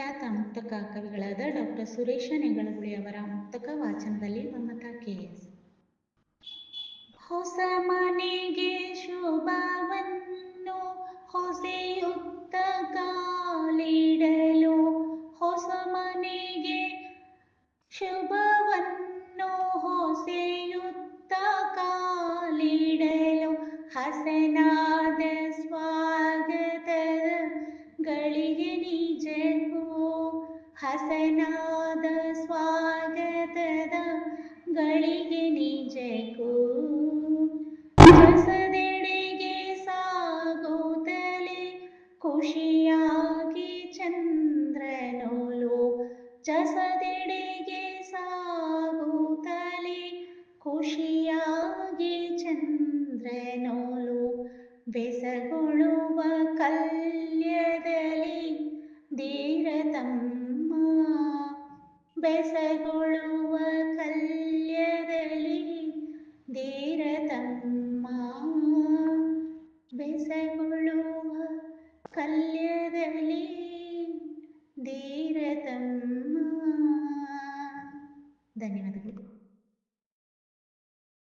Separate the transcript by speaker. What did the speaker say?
Speaker 1: ಖ್ಯಾತ ಮುಕ್ತಕ ಕವಿಗಳಾದ ಡಾಕ್ಟರ್ ಸುರೇಶ ನೆಗಳಗುಳಿ ಅವರ ಮುಕ್ತಕ ವಾಚನದಲ್ಲಿ ಮಮತಾ ಕೆ ಎಸ್ ಹೊಸ ಮನೆಗೆ ಶುಭವನ್ನು ಹೊಸೆಯುತ್ತ ಕಾಲಿಡಲು ಹೊಸ ಮನೆಗೆ ಶುಭವನ್ನು ಹಸನಾದ ಸ್ವಾಗತದ ಗಳಿಗೆ ನಿಜಕ್ಕೂ ಹೊಸದೆಡೆಗೆ ಸಾಗುತ್ತಲೇ ಖುಷಿಯಾಗಿ ಚಂದ್ರನೋಲು. ಜಸದೆಡೆಗೆ ಸಾಗುತ್ತಲೇ ಖುಷಿಯಾಗಿ ಚಂದ್ರನೋಲು. ಬೆಸಗೊಳ್ಳುವ ಕಲ್ಯದಲ್ಲಿ ಧೀರತಮ್ಮ ಬೆಸಗೊಳ್ಳುವ ಕಲ್ಯದಲ್ಲಿ ಧೀರತಮ್ಮ ಬೆಸಗೊಳ್ಳುವ ಕಲ್ಯದಲ್ಲಿ